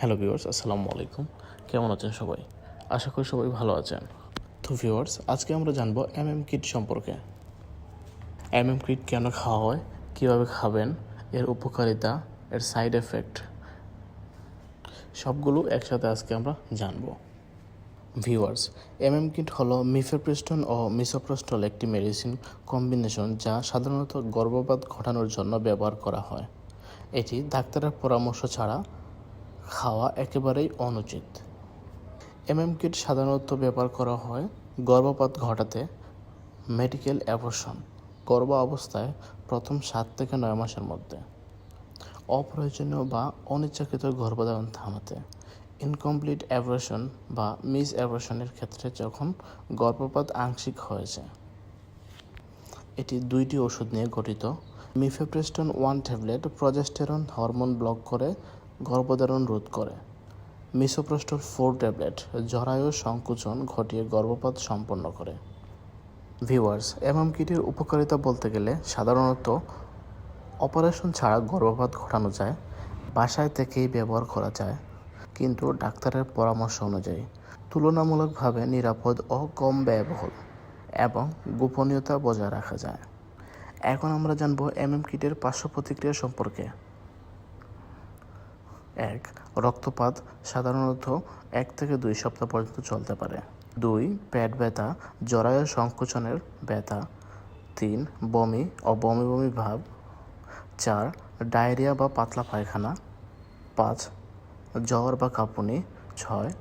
Hello viewers, আসসালামু আলাইকুম। কেমন আছেন সবাই? আশা করি সবাই ভালো আছেন। তো ভিউয়ার্স, আজকে আমরা জানব এম এম কিট সম্পর্কে। এম এম কিট কেন খাওয়া হয়, কীভাবে খাবেন, এর উপকারিতা, এর সাইড এফেক্ট, সবগুলো একসাথে আজকে আমরা জানব। ভিউয়ার্স এম এম কিট হলো মিফেপ্রিস্টন ও মিসোপ্রস্টল একটি মেডিসিন কম্বিনেশন যা সাধারণত গর্ভপাত ঘটানোর জন্য ব্যবহার করা হয়। এটি ডাক্তারের পরামর্শ ছাড়া খাওয়া একেবারেই অনুচিত। এমএম কিট সাধারণত ব্যবহার করা হয় গর্ভপাত ঘটাতে, মেডিকেল অ্যাবর্শন গর্ভ অবস্থায় প্রথম সাত থেকে নয় মাসের মধ্যে, অপ্রয়োজনীয় বা অনিচ্ছাকৃত গর্ভধারণ থামাতে। ইনকমপ্লিট অ্যাভারেশন বা মিস অ্যাভারেশনের ক্ষেত্রে যখন গর্ভপাত আংশিক হয়েছে, এটি দুইটি ওষুধ নিয়ে গঠিত। Mifepristone one tablet progesterone hormone block করে গর্ভধারণ রোধ করে। মিসোপ্রস্টল ফোর ট্যাবলেট জরায়ু সংকুচন ঘটিয়ে গর্ভপাত সম্পন্ন করে। ভিউয়ার্স, এমএম কিটের উপকারিতা বলতে গেলে সাধারণত অপারেশন ছাড়া গর্ভপাত ঘটানো যায়, বাসায় থেকেই ব্যবহার করা যায়। কিন্তু ডাক্তারের পরামর্শ অনুযায়ী তুলনামূলকভাবে নিরাপদ ও কম ব্যয়বহুল এবং গোপনীয়তা বজায় রাখা যায়। এখন আমরা জানব এমএম কিটের পার্শ্ব প্রতিক্রিয়া সম্পর্কে। এক, রক্তপাত সাধারণত এক থেকে দুই সপ্তাহ পর্যন্ত চলতে পারে। দুই, পেট ব্যথা, জরায়ু সংকোচনের ব্যথা। তিন, বমি ও বমি বমি ভাব। চার, ডায়রিয়া বা পাতলা পায়খানা। পাঁচ, জ্বর বা কাঁপুনি। ছয়,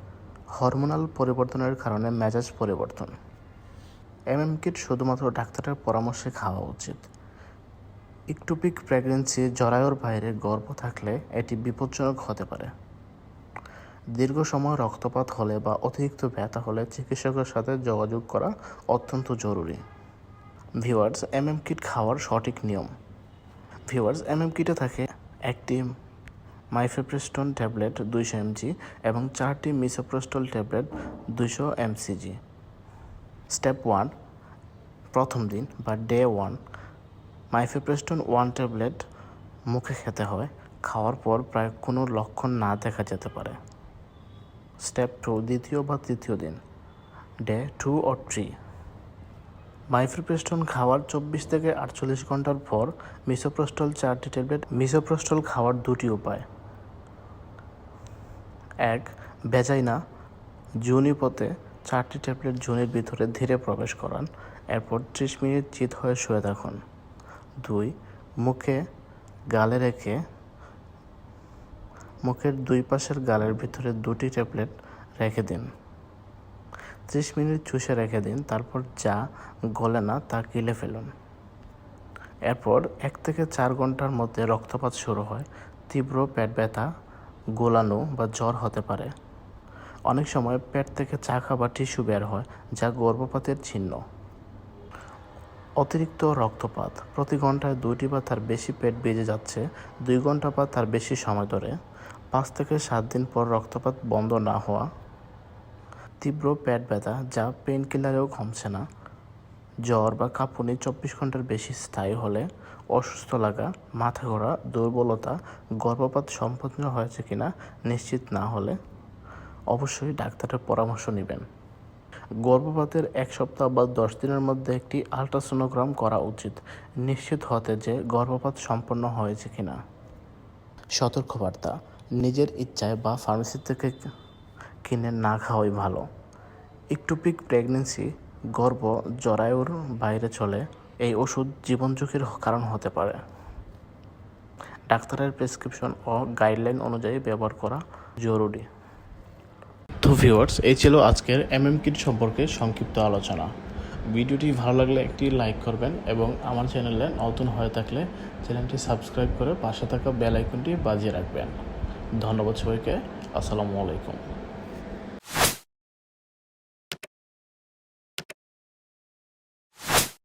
হরমোনাল পরিবর্তনের কারণে মেজাজ পরিবর্তন। এমএম কিট শুধুমাত্র ডাক্তারের পরামর্শে খাওয়া উচিত। ইকটুপিক প্রেগনেন্সি জরায়ুর বাইরে গর্ভ থাকলে এটি বিপজ্জনক হতে পারে। দীর্ঘ সময় রক্তপাত হলে বা অতিরিক্ত ব্যথা হলে চিকিৎসকের সাথে যোগাযোগ করা অত্যন্ত জরুরি। ভিওয়ার্স এমএম কিট খাওয়ার সঠিক নিয়ম। ভিওয়ার্স এমএম কিটে থাকে একটি মাইফেপ্রেস্টন ট্যাবলেট দুইশো এমজি এবং চারটি মিসোপ্রস্টল ট্যাবলেট দুইশো এমসিজি। স্টেপ ওয়ান, প্রথম দিন বা day one mifepristone one tablet মুখে খেতে হয়, খাওয়ার পর প্রায় কোনো লক্ষণ না দেখা যেতে পারে। স্টেপ টু, দ্বিতীয় বা তৃতীয় দিন। ডে টু ও থ্রি। মাইফ্রিপ্রেস্টন খাওয়ার চব্বিশ থেকে আটচল্লিশ ঘণ্টার পর মিসোপ্রস্টল চারটি ট্যাবলেট, মিসোপ্রস্টল খাওয়ার দুটি উপায়। এক বেজাইনা জুনিপথে চারটি ট্যাবলেট জুনির ভিতরে ধীরে প্রবেশ করান, এরপর ত্রিশ মিনিট চিত হয়ে শুয়ে থাকুন। দুই মুখে গালে রেখে মুখের দুই পাশের গালের ভিতরে দুটি ট্যাবলেট রেখে দিন। ত্রিশ মিনিট চুষে রেখে দিন, তারপর যা গলে না তা গিলে ফেলুন। এরপর এক থেকে চার ঘণ্টার মধ্যে রক্তপাত শুরু হয়। তীব্র পেট ব্যথা গোলানো বা জ্বর হতে পারে। অনেক সময় পেট থেকে চাকা বা টিস্যু বের হয়, যা গর্ভপাতের চিহ্ন। অতিরিক্ত রক্তপাত। প্রতি ঘন্টায় দুইটি বা তার বেশি পেট বেজে যাচ্ছে, দুই ঘণ্টা বা তার বেশি সময় ধরে। পাঁচ থেকে সাত দিন পর রক্তপাত বন্ধ না হওয়া। তীব্র পেট ব্যথা, যা পেন কিলারেও কমছে না। জ্বর বা কাঁপুনি চব্বিশ ঘণ্টার বেশি স্থায়ী হলে অসুস্থ লাগা, মাথা ঘোরা, দুর্বলতা, গর্ভপাত সম্পূর্ণ হয়েছে কিনা নিশ্চিত না হলে অবশ্যই ডাক্তারের পরামর্শ নেবেন। গর্ভপাতের এক সপ্তাহ বা দশ দিনের মধ্যে একটি আলট্রাসোনোগ্রাম করা উচিত। নিশ্চিত হতে যে গর্ভপাত সম্পন্ন হয়েছে কিনা। সতর্কবার্তা, নিজের ইচ্ছায় বা ফার্মেসি থেকে কিনে না খাওয়াই ভালো। ইকটুপিক প্রেগনেন্সি গর্ভ জরায়ুর বাইরে চলে, এই ওষুধ জীবন ঝুঁকির কারণ হতে পারে। ডাক্তারের প্রেসক্রিপশন ও গাইডলাইন অনুযায়ী ব্যবহার করা জরুরি। তো ভিউয়ার্স এই ছিল আজকের এমএম কিট সম্পর্কে সংক্ষিপ্ত আলোচনা। ভিডিওটি ভালো লাগলে একটি লাইক করবেন এবং আমার চ্যানেলে নতুন হয়ে থাকলে চ্যানেলটি সাবস্ক্রাইব করে পাশে থাকা বেল আইকনটি বাজিয়ে রাখবেন। ধন্যবাদ সবাইকে। আসসালামু আলাইকুম।